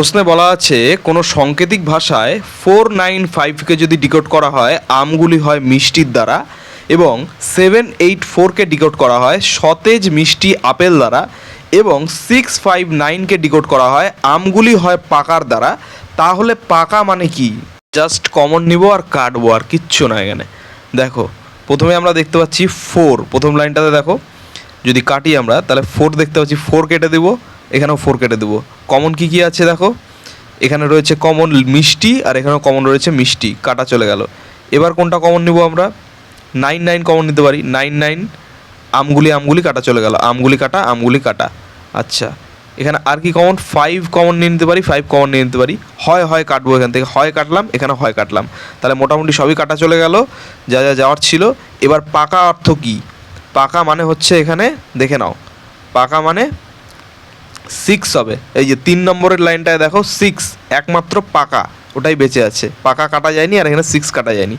প্রশ্নে বলা আছে, কোনো সাংকেতিক ভাষায় ফোর নাইন ফাইভকে যদি ডিকোড করা হয়, আমগুলি হয় মিষ্টির দ্বারা এবং সেভেন এইট ফোরকে ডিকোড করা হয়, সতেজ মিষ্টি আপেল দ্বারা এবং সিক্স ফাইভ নাইনকে ডিকোড করা হয়, আমগুলি হয় পাকার দ্বারা। তাহলে পাকা মানে কি? জাস্ট কমন নিব আর কাটবো আর কিচ্ছু না এখানে। দেখো, প্রথমে আমরা দেখতে পাচ্ছি ফোর প্রথম লাইনটাতে দেখো। যদি কাটি আমরা, তাহলে ফোর দেখতে পাচ্ছি ফোর কেটে দেবো। এখানেও ফোর কেটে দেবো। কমন কি কি আছে দেখো? এখানে রয়েছে কমন মিষ্টি আর এখানেও কমন রয়েছে মিষ্টি। কাটা চলে গেল। এবার কোনটা কমন নিব আমরা? নাইন নাইন কমন নিতে পারি। নাইন নাইন আমগুলি আমগুলি কাটা চলে গেল। আমগুলি কাটা আমগুলি কাটা। আচ্ছা। এখানে আর কি কমন ফাইভ কমন নিয়ে নিতে পারি ফাইভ কমন নিয়ে নিতে পারি। হয় হয় কাটবো এখান থেকে। হয় কাটলাম, এখানে হয় কাটলাম। তাহলে মোটামুটি সবই কাটা চলে গেল। যা যা যাওয়ার ছিল। এবার পাকা অর্থ কী? পাকা মানে হচ্ছে এখানে, দেখে নাও। পাকা মানে সিক্স হবে। এই যে তিন নম্বরের লাইনটায় দেখো সিক্স একমাত্র পাকা, ওটাই বেঁচে আছে। পাকা কাটা যায়নি আর এখানে সিক্স কাটা যায়নি।